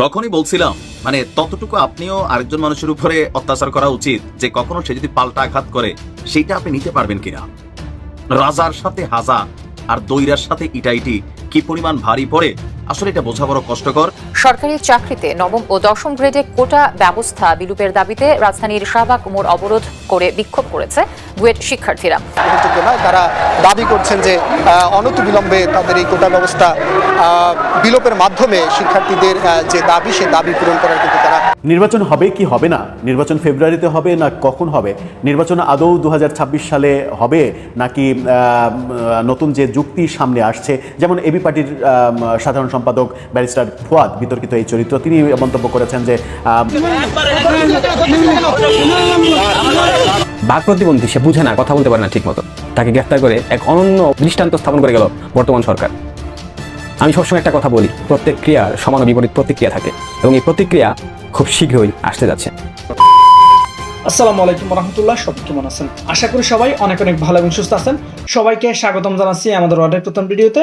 তখনই বলছিলাম মানে ততটুকু আপনিও আরেকজন মানুষের উপরে অত্যাচার করা উচিত, যে কখনো সে যদি পাল্টা আঘাত করে, সেটা আপনি নিতে পারবেন কিনা? রাজার সাথে হাজা আর দৈরার সাথে ইটাইটি কি পরিমাণ ভারী পড়ে আসলে এটা বোঝা বড় কষ্টকর। সরকারি চাকরিতে নবম ও দশম গ্রেডে কোটা ব্যবস্থা বিলুপের দাবিতে রাজধানীর শাহবাগ মোড় অবরোধ করে বিক্ষোভ করেছে বুয়েট শিক্ষার্থীরা। তারা দাবি করছেন যে আহ, অনতিবিলম্বে তাদের এই কোটা ব্যবস্থা আহ, বিলোপের মাধ্যমে শিক্ষার্থীদের যে দাবি সে দাবি পূরণ করার কিন্তু তারা নির্বাচন হবে কি হবে না? নির্বাচন ফেব্রুয়ারিতে হবে না কখন হবে? নির্বাচন আদৌ দু হাজার ছাব্বিশ সালে হবে নাকি নতুন যে যুক্তি সামনে আসছে? যেমন এবি পার্টির সাধারণ সম্পাদক ব্যারিস্টার ফুয়াদ বিতর্কিত এই চরিত্র। তিনি মন্তব্য করেছেন যে আম, বাক প্রতিবন্ধী সে বুঝে না কথা বলতে পারে না ঠিক মতো তাকে গ্রেফতার করে এক অনন্য দৃষ্টান্ত স্থাপন করে গেল বর্তমান সরকার। আমি সবসময় একটা কথা বলি প্রত্যেক ক্রিয়ার সমান ও বিপরীত প্রতিক্রিয়া থাকে এবং এই প্রতিক্রিয়া খুব শীঘ্রই আসতে যাচ্ছে। আসসালামু আলাইকুম রহমতুল্লাহ সব কেমন আছেন? আশা করি সবাই অনেক অনেক ভালো এবং সুস্থ আছেন। সবাইকে স্বাগতম জানাচ্ছি আমাদের অর্ডার প্রথম ভিডিওতে।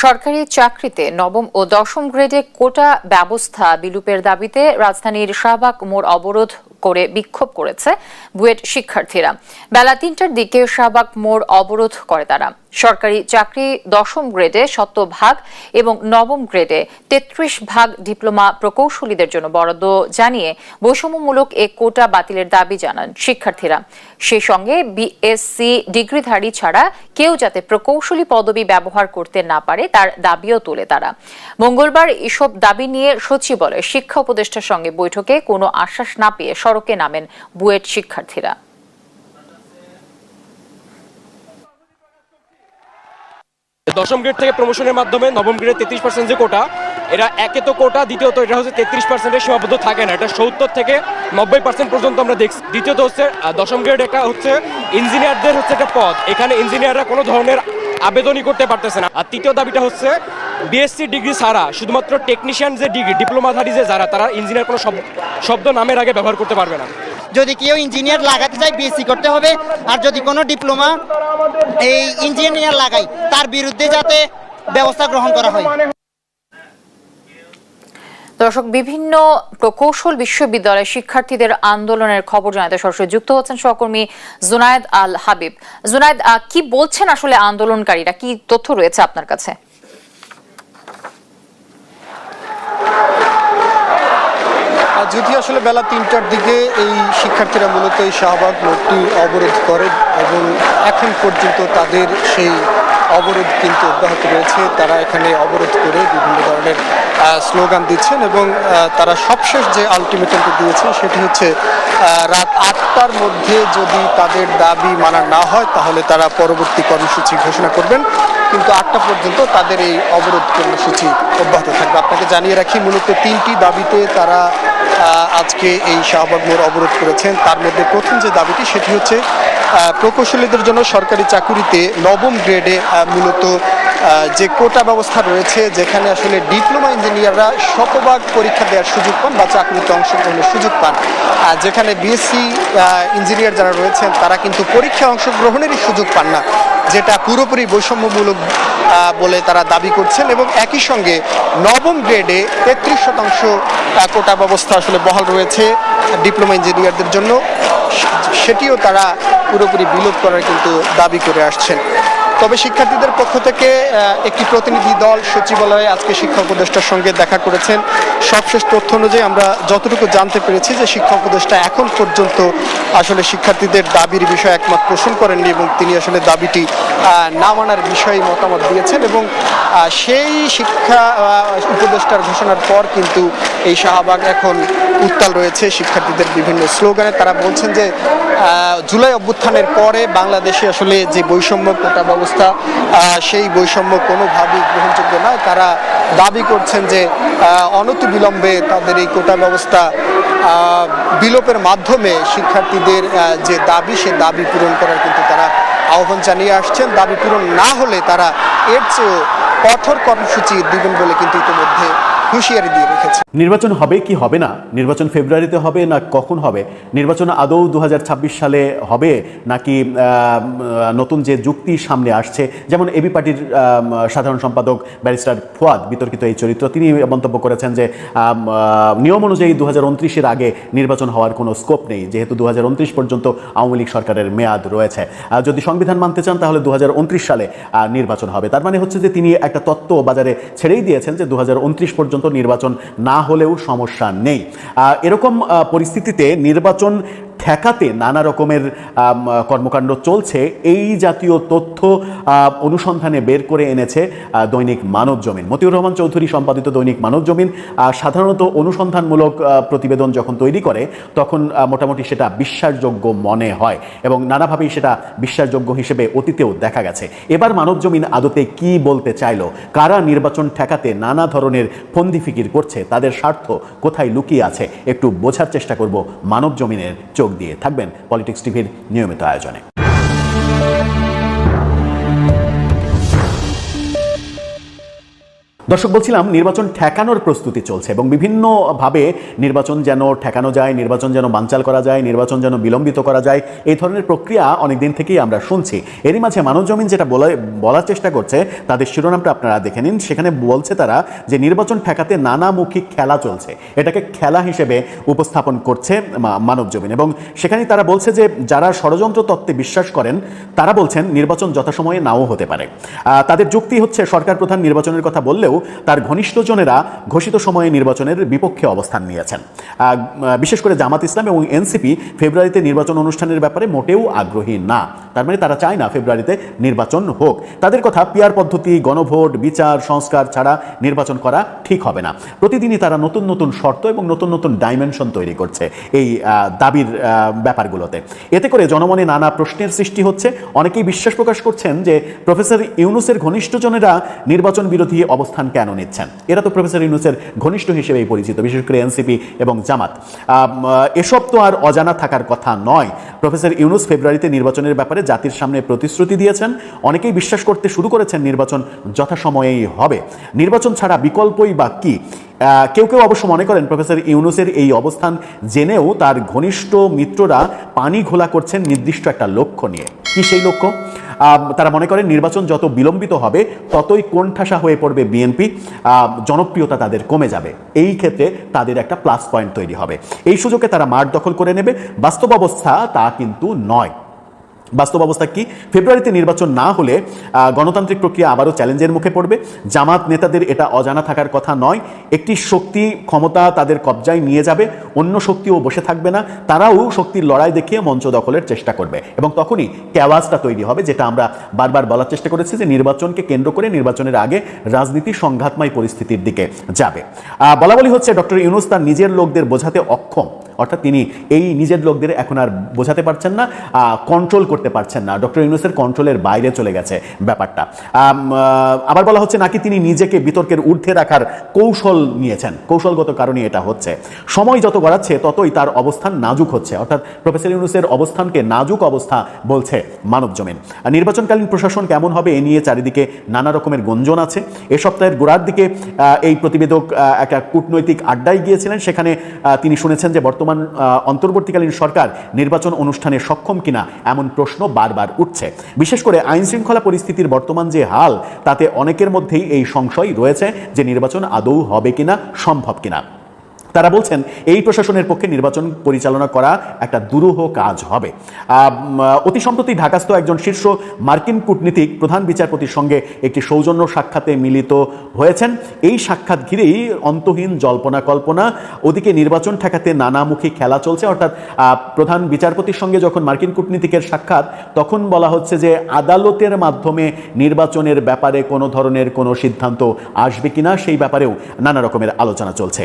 সরকারি চাকরিতে নবম ও দশম গ্রেডে কোটা ব্যবস্থা বিলুপের দাবিতে রাজধানীর শাহবাগ মোড় অবরোধ করে বিক্ষোভ করেছে বুয়েট শিক্ষার্থীরা। বেলা তিনটার দিকে শাহবাগ মোড় অবরোধ করে তারা। সরকারি চাকরি দশম গ্রেডে শতভাগ এবং নবম গ্রেডে তেত্রিশ ভাগ ডিপ্লোমা প্রকৌশলীদের জন্য বরাদ্দ জানিয়ে বৈষম্যমূলক এ কোটা বাতিলের দাবি জানান শিক্ষার্থীরা। সেই সঙ্গে বিএসসি ডিগ্রিধারী ছাড়া কেউ যাতে প্রকৌশলী পদবি ব্যবহার করতে না পারে তার দাবিও তোলে তারা। মঙ্গলবার এসব দাবি নিয়ে সচিবালয়ে শিক্ষা উপদেষ্টার সঙ্গে বৈঠকে কোনো আশ্বাস না পেয়ে সড়কে নামেন বুয়েট শিক্ষার্থীরা। দশম গ্রেড থেকে প্রমোশনের মাধ্যমে নবম গ্রেডে তেত্রিশ পার্সেন্ট যে কোটা এরা একে তো কোটা দ্বিতীয়ত এটা হচ্ছে তেত্রিশ পার্সেন্টের সীমাবদ্ধ থাকে না। এটা সত্তর থেকে নব্বই পার্সেন্ট পর্যন্ত আমরা দেখছি। দ্বিতীয়ত হচ্ছে দশম গ্রেড একটা হচ্ছে ইঞ্জিনিয়ারদের হচ্ছে একটা পদ। এখানে ইঞ্জিনিয়াররা কোনো ধরনের আবেদনই করতে পারতেছে না। আর তৃতীয় দাবিটা হচ্ছে বিএসসি ডিগ্রি ছাড়া শুধুমাত্র টেকনিশিয়ান যে ডিগ্রি ডিপ্লোমাধারী যে যারা তারা ইঞ্জিনিয়ার কোনো শব- শব্দ নামের আগে ব্যবহার করতে পারবে না। যদি কেউ ইঞ্জিনিয়ার লাগাতে চায় বিএসসি করতে হবে। আর যদি কোনো ডিপ্লোমা এই ইঞ্জিনিয়ার লাগাই তার বিরুদ্ধে যাতে ব্যবস্থা গ্রহণ করা হয়। দর্শক বিভিন্ন প্রকৌশল বিশ্ববিদ্যালয়ের শিক্ষার্থীদের আন্দোলনের খবর জানাতে সরাসরি যুক্ত হচ্ছেন সহকর্মী জুনায়েদ আল হাবিব। জুনায়েদ কি বলছেন আসলে আন্দোলনকারীরা? কি তথ্য রয়েছে আপনার কাছে? যদি আসলে বেলা তিনটার দিকে এই শিক্ষার্থীরা মূলত এই শাহবাগ মোড়টি অবরোধ করে এবং এখন পর্যন্ত তাদের সেই অবরোধ কিন্তু অব্যাহত রয়েছে, তারা এখানে অবরোধ করে বিভিন্ন ধরনের স্লোগান দিচ্ছেন এবং তারা সবশেষ যে আলটিমেটামটি দিয়েছেন সেটি হচ্ছে রাত আটটার মধ্যে যদি তাদের দাবি মানা না হয় তাহলে তারা পরবর্তী কর্মসূচি ঘোষণা করবেন। কিন্তু আটটা পর্যন্ত তাদের এই অবরোধ কর্মসূচি অব্যাহত থাকবে। আপনাকে জানিয়ে রাখি, মূলত তিনটি দাবিতে তারা আজকে এই শাহবাগ মোড় অবরোধ করেছেন, তার মধ্যে প্রথম যে দাবিটি সেটি হচ্ছে প্রকৌশলীদের জন্য সরকারি চাকুরিতে নবম গ্রেডে মূলত যে কোটা ব্যবস্থা রয়েছে, যেখানে আসলে ডিপ্লোমা ইঞ্জিনিয়াররা শতভাগ পরীক্ষা দেওয়ার সুযোগ পান বা চাকরিতে অংশগ্রহণের সুযোগ পান। আর যেখানে বিএসসি ইঞ্জিনিয়ার যারা রয়েছেন, তারা কিন্তু পরীক্ষায় অংশগ্রহণেরই সুযোগ পান না। যেটা পুরোপুরি বৈষম্যমূলক বলে তারা দাবি করছেন এবং একই সঙ্গে নবম গ্রেডে তেত্রিশ শতাংশ কোটা ব্যবস্থা আসলে বহাল রয়েছে ডিপ্লোমা ইঞ্জিনিয়ারদের জন্য। সেটিও তারা পুরোপুরি বিলোপ করার কিন্তু দাবি করে আসছেন। তবে শিক্ষার্থীদের পক্ষ থেকে একটি প্রতিনিধি দল সচিবালয়ে আজকে শিক্ষা উপদেষ্টার সঙ্গে দেখা করেছেন। সবশেষ তথ্য অনুযায়ী আমরা যতটুকু জানতে পেরেছি যে শিক্ষা উপদেষ্টা এখন পর্যন্ত আসলে শিক্ষার্থীদের দাবির বিষয়ে একমত পোষণ করেননি এবং তিনি আসলে দাবিটি না মানার বিষয়ে মতামত দিয়েছেন এবং সেই শিক্ষা উপদেষ্টার ঘোষণার পর কিন্তু এই শাহবাগ এখন উত্তাল রয়েছে। শিক্ষার্থীদের বিভিন্ন স্লোগানে তারা বলছেন যে জুলাই অভ্যুত্থানের পরে বাংলাদেশে আসলে যে বৈষম্য কোটা ব্যবস্থা সেই বৈষম্য কোনোভাবেই গ্রহণযোগ্য নয়। তারা দাবি করছেন যে অনতিবিলম্বে তাদের এই কোটা ব্যবস্থা বিলোপের মাধ্যমে শিক্ষার্থীদের যে দাবি, সে দাবি পূরণ করার কিন্তু তারা আহ্বান জানিয়ে আসছেন। দাবি পূরণ না হলে তারা এর চেয়েও কঠোর কর্মসূচি দিবেন বলে কিন্তু ইতিমধ্যে হুঁশিয়ারি দিয়ে রেখেছে। নির্বাচন হবে কি হবে না? নির্বাচন ফেব্রুয়ারিতে হবে না কখন হবে? নির্বাচন আদৌ দু হাজার ছাব্বিশ সালে হবে নাকি নতুন যে যুক্তি সামনে আসছে? যেমন এবি পার্টির সাধারণ সম্পাদক ব্যারিস্টার ফুয়াদ বিতর্কিত এই চরিত্র। তিনি মন্তব্য করেছেন যে নিয়ম অনুযায়ী দু হাজার আগে নির্বাচন হওয়ার কোনো স্কোপ নেই, যেহেতু দু হাজার উনত্রিশ পর্যন্ত আওয়ামী লীগ সরকারের মেয়াদ রয়েছে। যদি সংবিধান মানতে চান, তাহলে দু হাজার উনত্রিশ সালে নির্বাচন হবে। তার মানে হচ্ছে যে, তিনি একটা তত্ত্ব বাজারে ছেড়েই দিয়েছেন যে দু হাজার উনত্রিশ পর্যন্ত নির্বাচন না হলেও সমস্যা নেই। এরকম পরিস্থিতিতে নির্বাচন ঠেকাতে নানা রকমের কর্মকাণ্ড চলছে। এই জাতীয় তথ্য অনুসন্ধানে বের করে এনেছে দৈনিক মানব জমিন। মতিউর রহমান চৌধুরী সম্পাদিত দৈনিক মানব জমিন সাধারণত অনুসন্ধানমূলক প্রতিবেদন যখন তৈরি করে, তখন মোটামুটি সেটা বিশ্বাসযোগ্য মনে হয় এবং নানাভাবেই সেটা বিশ্বাসযোগ্য হিসেবে অতীতেও দেখা গেছে। এবার মানব জমিন আদতে কি বলতে চাইলো? কারা নির্বাচন ঠেকাতে নানা ধরনের ফন্দি ফিকির করছে? তাদের স্বার্থ কোথায় লুকিয়ে আছে? একটু বোঝার চেষ্টা করব মানব জমিনের চোখ। দিয়ে থাকবেন পলিটিক্স টিভির নিয়মিত আয়োজনে। দর্শক, বলছিলাম নির্বাচন ঠেকানোর প্রস্তুতি চলছে এবং বিভিন্নভাবে নির্বাচন যেন ঠেকানো যায়, নির্বাচন যেন বানচাল করা যায়, নির্বাচন যেন বিলম্বিত করা যায়, এই ধরনের প্রক্রিয়া অনেক দিন থেকেই আমরা শুনছি। এরই মাঝে মানব জমিন যেটা বলা, বলার চেষ্টা করছে, তাদের শিরোনামটা আপনারা দেখে নিন। সেখানে বলছে তারা যে নির্বাচন ঠেকাতে নানামুখী খেলা চলছে। এটাকে খেলা হিসেবে উপস্থাপন করছে মা- মানব জমিন এবং সেখানে তারা বলছে যে, যারা ষড়যন্ত্র তত্ত্বে বিশ্বাস করেন, তারা বলছেন নির্বাচন যথাসময়ে নাও হতে পারে। তাদের যুক্তি হচ্ছে সরকার প্রধান নির্বাচনের কথা বললেও তার ঘনিষ্ঠজনেরা ঘোষিত সময়ে নির্বাচনের বিপক্ষে অবস্থান নিয়েছেন। বিশেষ করে জামাত ইসলাম এবং এনসিপি ফেব্রুয়ারিতে নির্বাচন অনুষ্ঠানের ব্যাপারে মোটেও আগ্রহী না। তার মানে তারা চায় না ফেব্রুয়ারিতে নির্বাচন হোক। তাদের কথা পিয়ার পদ্ধতি, গণভোট, বিচার, সংস্কার ছাড়া নির্বাচন করা ঠিক হবে না। প্রতিদিনই তারা নতুন নতুন শর্ত এবং নতুন নতুন ডাইমেনশন তৈরি করছে এই দাবির ব্যাপারগুলোতে। এতে করে জনমনে নানা প্রশ্নের সৃষ্টি হচ্ছে। অনেকেই বিশ্বাস প্রকাশ করছেন যে প্রফেসর ইউনুসের ঘনিষ্ঠজনেরা নির্বাচন বিরোধী অবস্থান কেন নিচ্ছেন? এরা তো প্রফেসর ইউনুসের ঘনিষ্ঠ হিসেবেই পরিচিত, বিশেষ করে এনসিপি এবং জামাত। এসব তো আর অজানা থাকার কথা নয়। প্রফেসর ইউনুস ফেব্রুয়ারিতে নির্বাচনের ব্যাপারে জাতির সামনে প্রতিশ্রুতি দিয়েছেন। অনেকেই বিশ্বাস করতে শুরু করেছেন নির্বাচন যথাসময়েই হবে। নির্বাচন ছাড়া বিকল্পই বা কি? কেউ কেউ অবশ্য মনে করেন প্রফেসর ইউনুসের এই অবস্থান জেনেও তার ঘনিষ্ঠ মিত্ররা পানি ঘোলা করছেন নির্দিষ্ট একটা লক্ষ্য নিয়ে। কি সেই লক্ষ্য? তারা মনে করেন নির্বাচন যত বিলম্বিত হবে, ততই কোণঠাসা হয়ে পড়বে বিএনপি। জনপ্রিয়তা তাদের কমে যাবে। এই ক্ষেত্রে তাদের একটা প্লাস পয়েন্ট তৈরি হবে। এই সুযোগে তারা মাঠ দখল করে নেবে। বাস্তব অবস্থা তা কিন্তু নয়। বাস্তব অবস্থা কি? ফেব্রুয়ারিতে নির্বাচন না হলে গণতান্ত্রিক প্রক্রিয়া আবারও চ্যালেঞ্জের মুখে পড়বে। জামাত নেতাদের এটা অজানা থাকার কথা নয়। একটি শক্তি ক্ষমতা তাদের কবজায় নিয়ে যাবে, অন্য শক্তিও বসে থাকবে না। তারাও শক্তির লড়াই দেখিয়ে মঞ্চ দখলের চেষ্টা করবে এবং তখনই ক্যাওয়াজটা তৈরি হবে, যেটা আমরা বারবার বলার চেষ্টা করেছি যে নির্বাচনকে কেন্দ্র করে নির্বাচনের আগে রাজনীতি সংঘাতময় পরিস্থিতির দিকে যাবে। বলা বলি হচ্ছে ডক্টর ইউনুস তার নিজের লোকদের বোঝাতে অক্ষম। অর্থাৎ তিনি এই নিজের লোকদের এখন আর বোঝাতে পারছেন না কন্ট্রোল করতে পারছেন না। ডক্টর ইউনুসের কন্ট্রোলের বাইরে চলে গেছে ব্যাপারটা। আবার বলা হচ্ছে নাকি তিনি নিজেকে বিতর্কের ঊর্ধ্বে রাখার কৌশল নিয়েছেন। কৌশলগত কারণে এটা হচ্ছে। সময় যত গড়াচ্ছে, ততই তার অবস্থান নাজুক হচ্ছে। অর্থাৎ প্রফেসর ইউনুসের অবস্থানকে নাজুক অবস্থা বলছে মানব জমিন। নির্বাচনকালীন প্রশাসন কেমন হবে এ নিয়ে চারিদিকে নানা রকমের গুঞ্জন আছে। এ সপ্তাহের গোড়ার দিকে এই প্রতিবেদক একটা কূটনৈতিক আড্ডায় গিয়েছিলেন। সেখানে তিনি শুনেছেন যে বর্তমান আহ, অন্তর্বর্তীকালীন সরকার নির্বাচন অনুষ্ঠানে সক্ষম কিনা এমন প্রশ্ন বারবার উঠছে। বিশেষ করে আইন শৃঙ্খলা পরিস্থিতির বর্তমান যে হাল তাতে অনেকের মধ্যেই এই সংশয় রয়েছে যে নির্বাচন আদৌ হবে কিনা সম্ভব কিনা। তারা বলছেন, এই প্রশাসনের পক্ষে নির্বাচন পরিচালনা করা একটা দুরূহ কাজ হবে। অতি সম্প্রতি ঢাকাস্থ একজন শীর্ষ মার্কিন কূটনীতিক প্রধান বিচারপতির সঙ্গে একটি সৌজন্য সাক্ষাতে মিলিত হয়েছেন। এই সাক্ষাৎ ঘিরেই অন্তহীন জল্পনা কল্পনা, ওদিকে নির্বাচন ঠেকাতে নানামুখী খেলা চলছে। অর্থাৎ প্রধান বিচারপতির সঙ্গে যখন মার্কিন কূটনীতিকের সাক্ষাৎ, তখন বলা হচ্ছে যে আদালতের মাধ্যমে নির্বাচনের ব্যাপারে কোনো ধরনের কোনো সিদ্ধান্ত আসবে কিনা, সেই ব্যাপারেও নানা রকমের আলোচনা চলছে।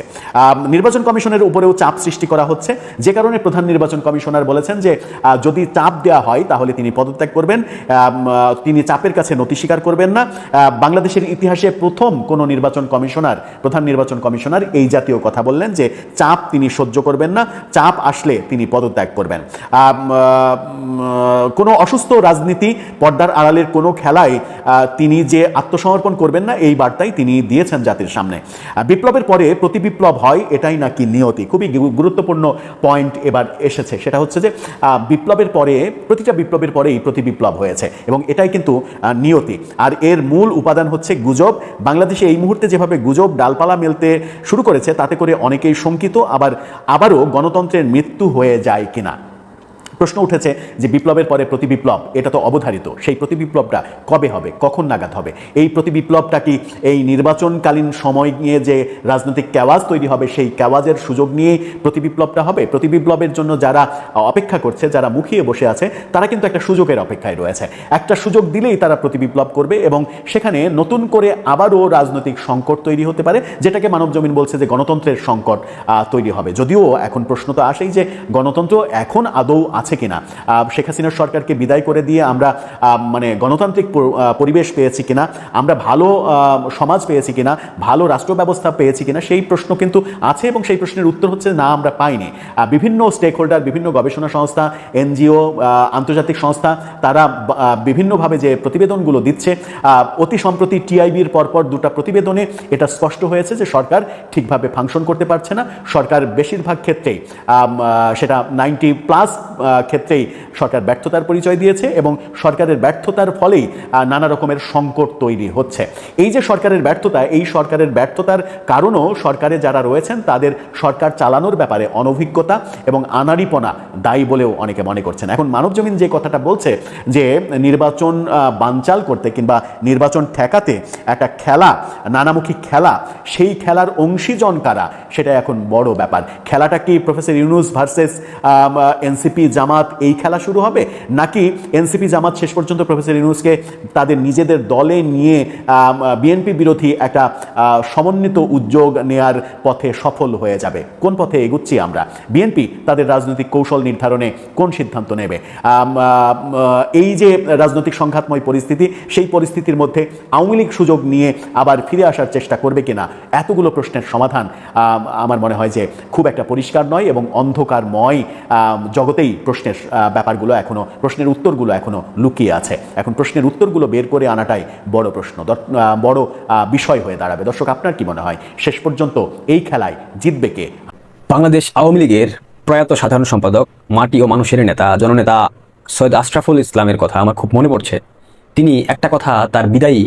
নির্বাচন কমিশনের উপরেও চাপ সৃষ্টি করা হচ্ছে। যে কারণে প্রধান নির্বাচন কমিশনার বলেছেন যে যদি চাপ দেওয়া হয়, তাহলে তিনি পদত্যাগ করবেন। তিনি চাপের কাছে নতি স্বীকার করবেন না। বাংলাদেশের ইতিহাসে প্রথম কোন নির্বাচন কমিশনার, প্রধান নির্বাচন কমিশনার এই জাতীয় কথা বললেন যে, চাপ তিনি সহ্য করবেন না, চাপ আসলে তিনি পদত্যাগ করবেন। কোনো অসুস্থ রাজনীতি পর্দার আড়ালের কোনো খেলায় তিনি যে আত্মসমর্পণ করবেন না, এই বার্তাই তিনি দিয়েছেন জাতির সামনে। বিপ্লবের পরে প্রতি বিপ্লব হয় এটাই নাকি নিয়তি? খুবই গুরুত্বপূর্ণ পয়েন্ট এবার এসেছে। সেটা হচ্ছে যে বিপ্লবের পরে, প্রতিটা বিপ্লবের পরেই প্রতি বিপ্লব হয়েছে এবং এটাই কিন্তু নিয়তি। আর এর মূল উপাদান হচ্ছে গুজব। বাংলাদেশে এই মুহূর্তে যেভাবে গুজব, ডালপালা মেলতে শুরু করেছে, তাতে করে অনেকেই শঙ্কিত, আবার, আবারও গণতন্ত্রের মৃত্যু হয়ে যায় কিনা। প্রশ্ন উঠেছে যে বিপ্লবের পরে প্রতি বিপ্লব, এটা তো অবধারিত, সেই প্রতি বিপ্লবটা কবে হবে, কখন নাগাদ হবে? এই প্রতি বিপ্লবটা কি এই নির্বাচনকালীন সময় নিয়ে যে রাজনৈতিক ক্যাওয়াজ তৈরি হবে, সেই ক্যাওয়াজের সুযোগ নিয়েই প্রতি বিপ্লবটা হবে? প্রতি বিপ্লবের জন্য যারা অপেক্ষা করছে, যারা মুখিয়ে বসে আছে, তারা কিন্তু একটা সুযোগের অপেক্ষায় রয়েছে। একটা সুযোগ দিলেই তারা প্রতি বিপ্লব করবে এবং সেখানে নতুন করে আবারও রাজনৈতিক সংকট তৈরি হতে পারে, যেটাকে মানব জমিন বলছে যে গণতন্ত্রের সংকট তৈরি হবে। যদিও এখন প্রশ্ন তো আসেই যে গণতন্ত্র এখন আদৌ আছে কিনা? আহ, শেখ হাসিনার সরকারকে বিদায় করে দিয়ে আমরা মানে গণতান্ত্রিক পরিবেশ পেয়েছি কিনা? আমরা ভালো সমাজ পেয়েছি কিনা? ভালো রাষ্ট্র ব্যবস্থা পেয়েছি কিনা? সেই প্রশ্ন কিন্তু আছে এবং সেই প্রশ্নের উত্তর হচ্ছে না আমরা পাইনি। বিভিন্ন স্টেক হোল্ডার বিভিন্ন গবেষণা সংস্থা এনজিও আন্তর্জাতিক সংস্থা তারা বিভিন্নভাবে যে প্রতিবেদনগুলো দিচ্ছে অতি সম্প্রতি টিআইবির পরপর দুটো প্রতিবেদনে এটা স্পষ্ট হয়েছে যে সরকার ঠিকভাবে ফাংশন করতে পারছে না। সরকার বেশিরভাগ ক্ষেত্রেই সেটা নাইনটি প্লাস ক্ষেত্রেই সরকার ব্যর্থতার পরিচয় দিয়েছে এবং সরকারের ব্যর্থতার ফলেই নানা রকমের সংকট তৈরি হচ্ছে। এই যে সরকারের ব্যর্থতা, এই সরকারের ব্যর্থতার কারণও সরকারে যারা রয়েছেন, তাদের সরকার চালানোর ব্যাপারে অনভিজ্ঞতা এবং আনাড়িপনা দায়ী বলেও অনেকে মনে করছেন। এখন মানবজমিন যে কথাটা বলছে, যে নির্বাচন বানচাল করতে কিংবা নির্বাচন ঠেকাতে একটা খেলা, নানামুখী খেলা, সেই খেলার অংশীজন কারা, সেটা এখন বড় ব্যাপার। খেলাটা কি professor Yunus versus NCP Jamaat এই খেলা শুরু হবে? নাকি এনসিপি জামাত শেষ পর্যন্ত প্রফেসর ইউনুসকে তাদের নিজেদের দলে নিয়ে বিএনপি বিরোধী একটা সমন্বিত উদ্যোগ নেয়ার পথে সফল হয়ে যাবে? কোন পথে এগুচ্ছি আমরা? বিএনপি তাদের রাজনৈতিক কৌশল নির্ধারণে কোন সিদ্ধান্ত নেবে? এই যে রাজনৈতিক সংঘাতময় পরিস্থিতি সেই পরিস্থিতির মধ্যে আওয়ামী লীগ সুযোগ নিয়ে আবার ফিরে আসার চেষ্টা করবে কিনা? এতগুলো প্রশ্নের সমাধান আম, আমার মনে হয় যে খুব একটা পরিষ্কার নয় এবং অন্ধকারময় জগতেই প্রশ্নের ব্যাপারগুলো এখনও, প্রশ্নের উত্তরগুলো এখনও লুকিয়ে আছে। এখন প্রশ্নের উত্তরগুলো বের করে আনাটাই বড় প্রশ্ন। বড় বিষয় হয়ে দাঁড়াবে। দর্শক, আপনার কি মনে হয়? শেষ পর্যন্ত এই খেলায় জিতবে কে? বাংলাদেশ আওয়ামী লীগের প্রয়াত সাধারণ সম্পাদক, মাটি ও মানুষের নেতা, জননেতা সৈয়দ আশরাফুল ইসলামের কথা আমার খুব মনে পড়ছে। তিনি একটা কথা তার বিদায়ী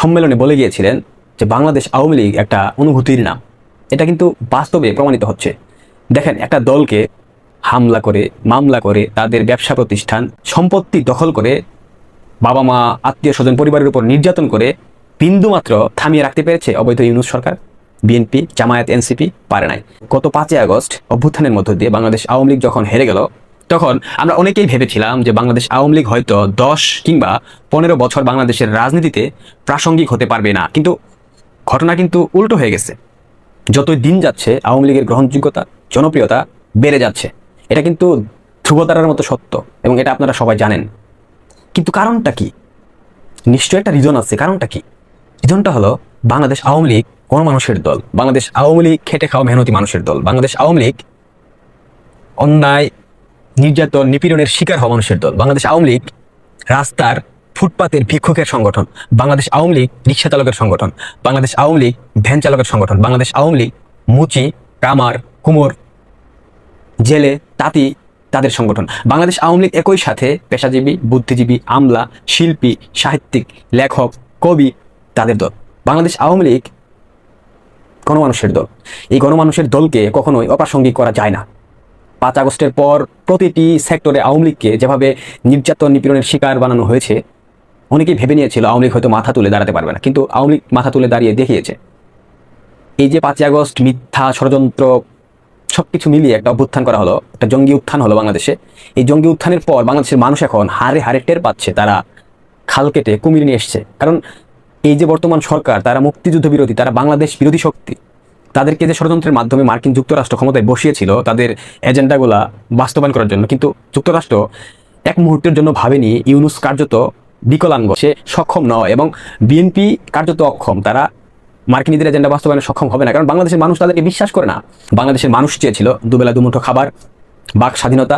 সম্মেলনে বলে গিয়েছিলেন যে বাংলাদেশ আওয়ামী লীগ একটা অনুভূতির নাম। এটা কিন্তু বাস্তবে প্রমাণিত হচ্ছে। দেখেন, একটা দলকে হামলা করে, মামলা করে, তাদের ব্যবসা প্রতিষ্ঠান, সম্পত্তি দখল করে বাবা মা আত্মীয় স্বজন পরিবারের উপর নির্যাতন করে বিন্দুমাত্র থামিয়ে রাখতে পেরেছে অবৈধ ইউনুস সরকার। বিএনপি, জামায়াত, এনসিপি পারে নাই। গত পাঁচই আগস্ট অভ্যুত্থানের মধ্য দিয়ে বাংলাদেশ আওয়ামী লীগ যখন হেরে গেল, তখন আমরা অনেকেই ভেবেছিলাম যে বাংলাদেশ আওয়ামী লীগ হয়তো দশ কিংবা পনেরো বছর বাংলাদেশের রাজনীতিতে প্রাসঙ্গিক হতে পারবে না। কিন্তু ঘটনা কিন্তু উল্টো হয়ে গেছে। যতই দিন যাচ্ছে, আওয়ামী লীগের গ্রহণযোগ্যতা, জনপ্রিয়তা বেড়ে যাচ্ছে। এটা কিন্তু ধ্রুবতারার মতো সত্য এবং এটা আপনারা সবাই জানেন। কিন্তু কারণটা কি? নিশ্চয়ই একটা রিজন আছে। কারণটা কি? রিজনটা হলো, বাংলাদেশ আওয়ামী লীগ কোন মানুষের দল, বাংলাদেশ আওয়ামী লীগ খেটে খাওয়া মেহনতি মানুষের দল, বাংলাদেশ আওয়ামী লীগ অন্যায়, নির্যাতন, নিপীড়নের শিকার হওয়া মানুষের দল, বাংলাদেশ আওয়ামী লীগ রাস্তার ফুটপাতের ভিক্ষুকের সংগঠন, বাংলাদেশ আওয়ামী লীগ রিক্সা চালকের সংগঠন, বাংলাদেশ আওয়ামী লীগ ভ্যান চালকের সংগঠন, বাংলাদেশ আওয়ামী লীগ মুচি, কামার, কুমোর জেলে তাঁতি তাদের সংগঠন। বাংলাদেশ আওয়ামী লীগ একই সাথে পেশাজীবী, বুদ্ধিজীবী, আমলা, শিল্পী, সাহিত্যিক, লেখক, কবি তাদের দল। বাংলাদেশ আওয়ামী লীগ গণমানুষের দল। এই গণমানুষের দলকে কখনোই অপ্রাসঙ্গিক করা যায় না। পাঁচ আগস্টের পর প্রতিটি সেক্টরে আওয়ামী লীগকে যেভাবে নির্যাতন নিপীড়নের শিকার বানানো হয়েছে, অনেকেই ভেবে নিয়েছিল আওয়ামী লীগ হয়তো মাথা তুলে দাঁড়াতে পারবে না, কিন্তু আওয়ামী লীগ মাথা তুলে দাঁড়িয়ে দেখিয়েছে। এই যে পাঁচই আগস্ট মিথ্যা ষড়যন্ত্র সবকিছু মিলিয়ে একটা অভ্যুত্থান করা হলো, একটা জঙ্গি উত্থান হলো বাংলাদেশে। এই জঙ্গি উত্থানের পর বাংলাদেশের মানুষ এখন হারে হারে টের পাচ্ছে, তারা খাল কেটে কুমির নিয়ে এসছে। কারণ এই যে বর্তমান সরকার, তারা মুক্তিযুদ্ধ বিরোধী, তারা বাংলাদেশ বিরোধী শক্তি, তাদেরকে যে ষড়যন্ত্রের মাধ্যমে মার্কিন যুক্তরাষ্ট্র ক্ষমতায় বসিয়েছিল, তাদের এজেন্ডাগুলা বাস্তবায়ন করার জন্য। কিন্তু যুক্তরাষ্ট্র এক মুহূর্তের জন্য ভাবেনি, ইউনুস কার্যত বিকলাঙ্গ, সে সক্ষম নয় এবং বিএনপি কার্যত অক্ষম। তারা মার্কিনীদের এজেন্ডা বাস্তবায়নে সক্ষম হবে না। কারণ বাংলাদেশের মানুষ তাদেরকে বিশ্বাস করে না। বাংলাদেশের মানুষ চেয়েছিল দুবেলা দুমুঠো খাবার, বাক স্বাধীনতা,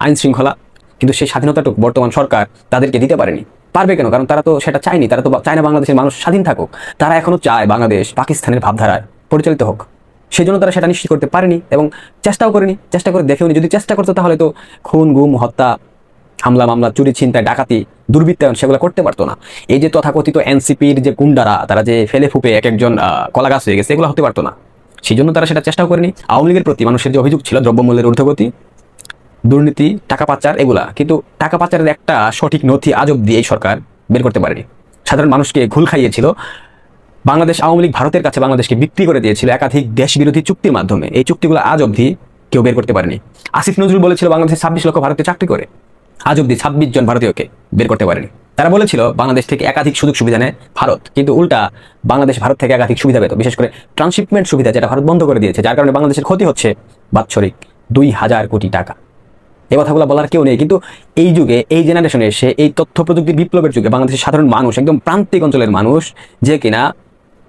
আইন শৃঙ্খলা, কিন্তু সেই স্বাধীনতাটুকু বর্তমান সরকার তাদেরকে দিতে পারেনি। পারবে কেন? কারণ তারা তো সেটা চায়নি। তারা তো চায় না বাংলাদেশের মানুষ স্বাধীন থাকুক। তারা এখনও চায় বাংলাদেশ পাকিস্তানের ভাবধারায় পরিচালিত হোক। সেই জন্য তারা সেটা নিশ্চিত করতে পারেনি এবং চেষ্টাও করেনি। চেষ্টা করে দেখেওনি। যদি চেষ্টা করতো তাহলে তো খুন, গুম, হত্যা, হামলা, মামলা চুরি ছিনতাই, ডাকাতি দুর্বৃত্তায়ন সেগুলো করতে পারতো না। এই যে তথাকথিত এনসিপির যে গুন্ডারা তারা যে ফেলে ফুপে এক একজন আহ, কলা গাছ হয়ে গেছে এগুলো হতে পারতো না। সেই জন্য তারা সেটা চেষ্টাও করেনি। আওয়ামী লীগের প্রতি মানুষের যে অভিযোগ ছিল দ্রব্যমূল্যের ঊর্ধ্বগতি দুর্নীতি টাকা পাচার এগুলা কিন্তু টাকা পাচারের একটা সঠিক নথি আজ অব্দি এই সরকার বের করতে পারেনি। সাধারণ মানুষকে ঘুল খাইয়েছিল। বাংলাদেশ আওয়ামী লীগ ভারতের কাছে বাংলাদেশকে বিক্রি করে দিয়েছিল একাধিক দেশ বিরোধী চুক্তির মাধ্যমে। এই চুক্তিগুলো আজ অবধি কেউ বের করতে পারেনি। আসিফ নজরুল বলেছিল বাংলাদেশে ছাব্বিশ লক্ষ ভারতীয় চাকরি করে। আজ অবধি ছাব্বিশ জন ভারতীয়কে বের করতে পারেনি। তারা বলেছিল, বাংলাদেশ থেকে একাধিক সুযোগ সুবিধা নেয় ভারত, কিন্তু উল্টা বাংলাদেশ ভারত থেকে একাধিক সুবিধা পেত, বিশেষ করে ট্রান্সশিপমেন্ট সুবিধা যেটা ভারত বন্ধ করে দিয়েছে, যার কারণে বাংলাদেশের ক্ষতি হচ্ছে বাৎসরিক দুই হাজার কোটি টাকা। এ কথাগুলো বলার কেউ নেই, কিন্তু এই যুগে, এই জেনারেশনে এসে, এই তথ্য প্রযুক্তির বিপ্লবের যুগে বাংলাদেশের সাধারণ মানুষ, একদম প্রান্তিক অঞ্চলের মানুষ, যে কিনা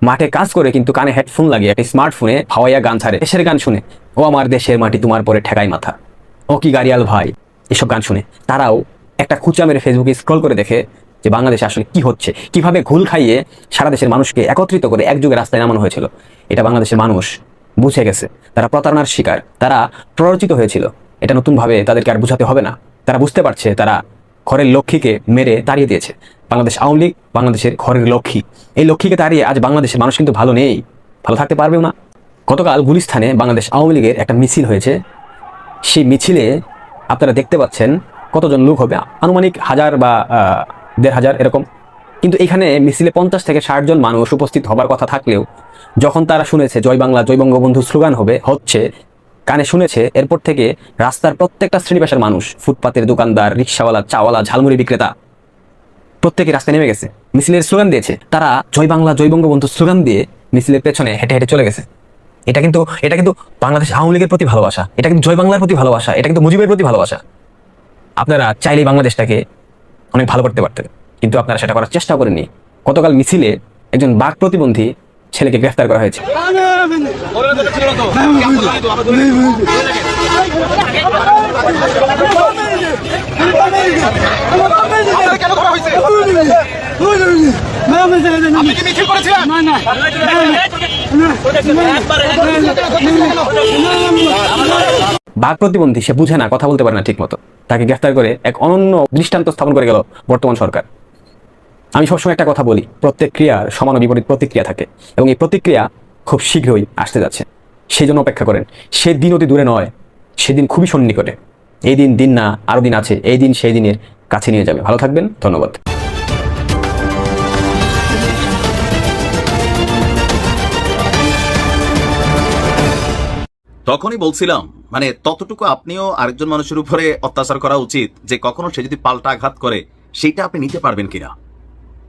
মাঠে কাজ করে, কিন্তু কানে হেডফোন লাগিয়ে, একটা স্মার্টফোনে হাওয়াইয়া গান ছাড়ে, দেশের গান শুনে, ও আমার দেশের মাটি তোমার পরে ঠেকাই মাথা। ও কি গাড়িয়াল ভাই? এসব গান শুনে। তারাও একটা খুচা মেরে ফেসবুকে স্ক্রল করে দেখে যে বাংলাদেশে আসলে কি হচ্ছে, কীভাবে ঘুল খাইয়ে সারা দেশের মানুষকে একত্রিত করে একযুগে রাস্তায় নামানো হয়েছিল। এটা বাংলাদেশের মানুষ বুঝে গেছে। তারা প্রতারণার শিকার, তারা প্ররোচিত হয়েছিল। এটা নতুনভাবে তাদেরকে আর বুঝাতে হবে না। তারা বুঝতে পারছে তারা ঘরের লক্ষ্মীকে মেরে তাড়িয়ে দিয়েছে। বাংলাদেশ আওয়ামী লীগ বাংলাদেশের ঘরের লক্ষ্মী। এই লক্ষ্মীকে তাড়িয়ে আজ বাংলাদেশের মানুষ কিন্তু ভালো নেই। ভালো থাকতে পারবেও না। গতকাল গুলিস্থানে বাংলাদেশ আওয়ামী লীগের একটা মিছিল হয়েছে। সেই মিছিলে আপনারা দেখতে পাচ্ছেন কতজন লোক হবে। আনুমানিক হাজার বা দেড় হাজার এরকম। কিন্তু এখানে মিছিলে পঞ্চাশ থেকে ষাট জন মানুষ উপস্থিত হবার কথা থাকলেও যখন তারা শুনেছে জয় বাংলা, জয় বঙ্গবন্ধু স্লোগান হবে, হচ্ছে, কানে শুনেছে, এরপর থেকে রাস্তার প্রত্যেকটা শ্রেণি মানুষ, ফুটপাতের দোকানদার, রিক্সাওয়ালা, চাওয়ালা, ঝালমুড়ি বিক্রেতা, প্রত্যেকে রাস্তায় নেমে গেছে, মিছিলের স্লোগান দিয়েছে। তারা জয় বাংলা, জয় বঙ্গবন্ধু স্লোগান দিয়ে মিছিলের পেছনে হেঁটে হেঁটে চলে গেছে। এটা কিন্তু এটা কিন্তু বাংলাদেশ আওয়ামী লীগের প্রতি ভালোবাসা। এটা কিন্তু জয় বাংলার প্রতি ভালোবাসা। এটা কিন্তু মুজিবের প্রতি ভালোবাসা। আপনারা চাইলেই বাংলাদেশটাকে অনেক ভালো করতে পারতেন। কিন্তু আপনারা সেটা করার চেষ্টা করেননি। গতকাল মিছিলে একজন বাক প্রতিবন্ধী ছেলেকে গ্রেফতার করা হয়েছে? বাক প্রতিবন্ধী, সে বুঝে না, কথা বলতে পারে না ঠিক মতো তাকে গ্রেফতার করে এক অনন্য দৃষ্টান্ত স্থাপন করে গেল বর্তমান সরকার। আমি সবসময় একটা কথা বলি, প্রত্যেক ক্রিয়ার সমান বিপরীত প্রতিক্রিয়া থাকে এবং এই প্রতিক্রিয়া খুব শীঘ্রই আসতে যাচ্ছে। সেই জন্য অপেক্ষা করেন, সে দিন অতি দূরে নয় সেদিন খুবই সন্নিকটে। এই দিন দিন না, আরও দিন আছে, এই দিন সেই দিনের কাছে নিয়ে যাবে। ভালো থাকবেন, ধন্যবাদ। তখনই বলছিলাম মানে ততটুকু আপনিও আরেকজন মানুষের উপরে অত্যাচার করা উচিত যে কখনো সে যদি পাল্টা আঘাত করে সেইটা আপনি নিতে পারবেন কিনা?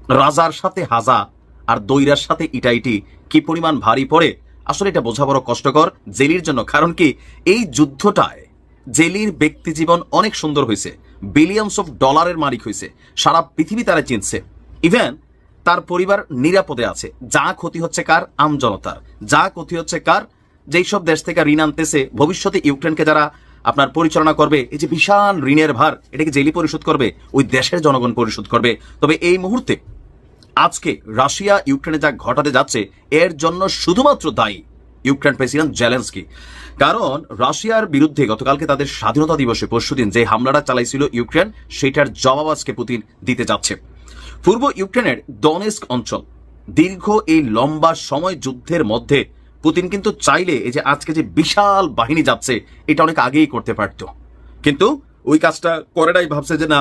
রাজার সাথে হাজা আর দৈরার সাথে ইটাইটি কি পরিমাণ ভারী পড়ে? আসলে এটা বোঝা বড় কষ্টকর, জেলির জন্য। কারণ কি, এই যুদ্ধটায় জেলির ব্যক্তি জীবন অনেক সুন্দর হয়েছে। বিলিয়নস অফ ডলারের মালিক হয়েছে। সারা পৃথিবী তারা চিনছে। ইভেন, তার পরিবার নিরাপদে আছে। যা ক্ষতি হচ্ছে কার? আমজনতার। যা ক্ষতি হচ্ছে কার? যেই সব দেশ থেকে ঋণ আনতেছে, ভবিষ্যতে ইউক্রেনকে যারা আপনার পরিচালনা করবে, এই যে বিশাল ঋণের ভার, এটাকে জেলি পরিশোধ করবে, ওই দেশের জনগণ পরিশোধ করবে। তবে এই মুহূর্তে আজকে রাশিয়া ইউক্রেনে যা ঘটাতে যাচ্ছে, এর জন্য শুধুমাত্র দায়ী ইউক্রেন প্রেসিডেন্ট জেলেন্সকি। কারণ রাশিয়ার বিরুদ্ধে গতকালকে তাদের স্বাধীনতা দিবসে পরশুদিন যে হামলাটা চালাইছিল ইউক্রেন, সেটার জবাব আজকে পুতিন দিতে যাচ্ছে। পূর্ব ইউক্রেনের ডনেস্ক অঞ্চল, দীর্ঘ এই লম্বা সময় যুদ্ধের মধ্যে পুতিন কিন্তু চাইলে এই যে আজকে যে বিশাল বাহিনী যাচ্ছে, এটা অনেক আগেই করতে পারতো। কিন্তু ওই কাজটা করে নাই ভাবছে যে না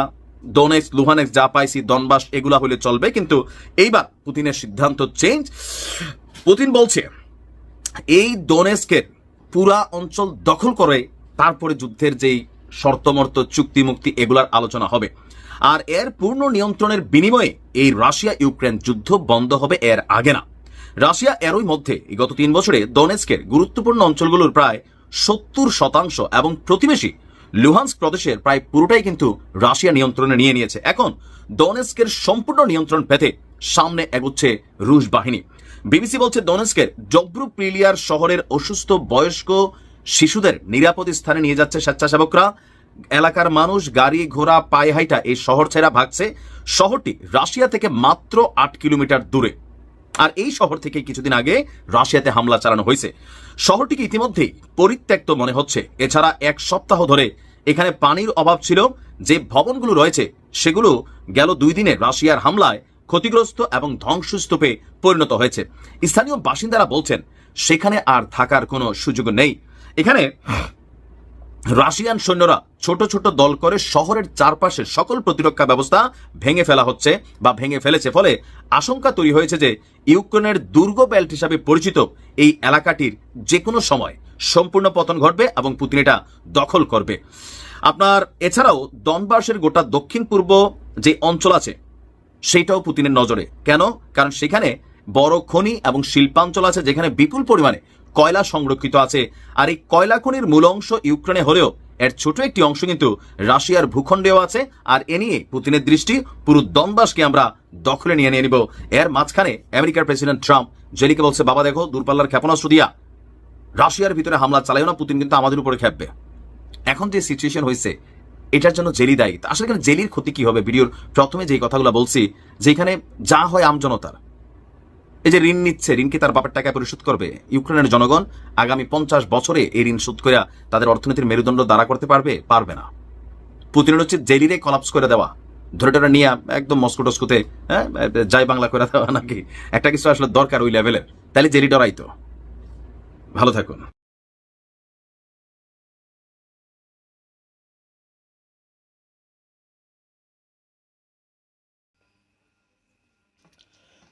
ডোনেক্স লুহানেক্স যা পাইছি, দনবাস, এগুলা হলে চলবে। কিন্তু এইবার পুতিনের সিদ্ধান্ত চেঞ্জ পুতিন বলছে, এই ডোনেস্কের পুরা অঞ্চল দখল করে তারপরে যুদ্ধের যেই শর্তমর্ত চুক্তি মুক্তি এগুলার আলোচনা হবে। আর এর পূর্ণ নিয়ন্ত্রণের বিনিময়ে এই রাশিয়া ইউক্রেন যুদ্ধ বন্ধ হবে, এর আগে না। রাশিয়া এরই মধ্যে গত তিন বছরে ডোনেস্কের গুরুত্বপূর্ণ অঞ্চলগুলোর প্রায় সত্তর শতাংশ এবং প্রতিবেশী লুহান্স প্রদেশের প্রায় পুরোটাই কিন্তু রাশিয়া নিয়ন্ত্রণে নিয়ে নিয়েছে। এখন ডোনেস্কের সম্পূর্ণ নিয়ন্ত্রণ পেতে সামনে এগোচ্ছে রুশ বাহিনী। বিবিসি বলছে ডোনেস্কের জব্রু প্রিলিয়ার শহরের অসুস্থ বয়স্ক শিশুদের নিরাপদ স্থানে নিয়ে যাচ্ছে স্বেচ্ছাসেবকরা। এলাকার মানুষ গাড়ি, ঘোড়া, পায়ে হাইটা এই শহর ছেড়া ভাগছে। শহরটি রাশিয়া থেকে মাত্র আট কিলোমিটার দূরে। আর এই শহর থেকে কিছুদিন আগে রাশিয়াতে হামলা চালানো হয়েছে। শহরটিকে ইতিমধ্যেই পরিত্যক্ত মনে হচ্ছে? এছাড়া এক সপ্তাহ ধরে এখানে পানির অভাব ছিল, যে ভবনগুলো রয়েছে সেগুলো গেল দুই দিনে রাশিয়ার হামলায় ক্ষতিগ্রস্ত এবং ধ্বংসস্তূপে পরিণত হয়েছে। স্থানীয় বাসিন্দারা বলছেন, সেখানে আর থাকার কোনো সুযোগ নেই। এখানে রাশিয়ান সৈন্যরা ছোট ছোট দল করে শহরের চারপাশের সকল প্রতিরক্ষা ব্যবস্থা ভেঙে ফেলা হচ্ছে বা ভেঙে ফেলেছে। ফলে আশঙ্কা তৈরি হয়েছে যে ইউক্রেনের দুর্গ বেল্ট হিসাবে পরিচিত এই এলাকাটির যে কোনো সময় সম্পূর্ণ পতন ঘটবে এবং পুতিন এটা দখল করবে। আপনার এছাড়াও দনবাসের গোটা দক্ষিণ পূর্ব যে অঞ্চল আছে সেটাও পুতিনের নজরে। কেন? কারণ সেখানে বড় খনি এবং শিল্পাঞ্চল আছে যেখানে বিপুল পরিমাণে কয়লা সংরক্ষিত আছে। আর এই কয়লা খনির মূল অংশ ইউক্রেনে হলেও এর ছোট একটি অংশ কিন্তু রাশিয়ার ভূখণ্ডেও আছে। আর এ নিয়ে পুতিনের দৃষ্টি পুরো দনবাসকে আমরা দখলে নিয়ে নিয়ে নিব। এর মাঝখানে আমেরিকার প্রেসিডেন্ট ট্রাম্প জেলিকে বলছে, বাবা, দেখো, দূরপাল্লার ক্ষেপণাস্ত্র দিয়া রাশিয়ার ভিতরে হামলা চালাইও না, পুতিন কিন্তু আমাদের উপরে খেপবে এখন যে সিচুয়েশন হয়েছে, এটার জন্য জেলি দায়ী। আসলে এখানে জেলির ক্ষতি কি হবে? ভিডিওর প্রথমে যে কথাগুলো বলছি, যেখানে যা হয় আমজনতার। এই যে ঋণ নিচ্ছে, ঋণ কি তার বাপের টাকা পরিশোধ করবে? ইউক্রেনের জনগণ আগামী পঞ্চাশ বছরে এই ঋণ শোধ করে তাদের অর্থনীতির মেরুদণ্ড দাঁড়া করতে পারবে পারবে না। পুতিনের হচ্ছে জেলিরে কলাপস করে দেওয়া। ধরে টরে নিয়ে একদম মস্কো টস্কোতে হ্যাঁ যাই বাংলা করে দেওয়া নাকি? একটা কিছু আসলে দরকার ওই লেভেলের তাহলে জেলি ডরাইতো। ভালো থাকুন।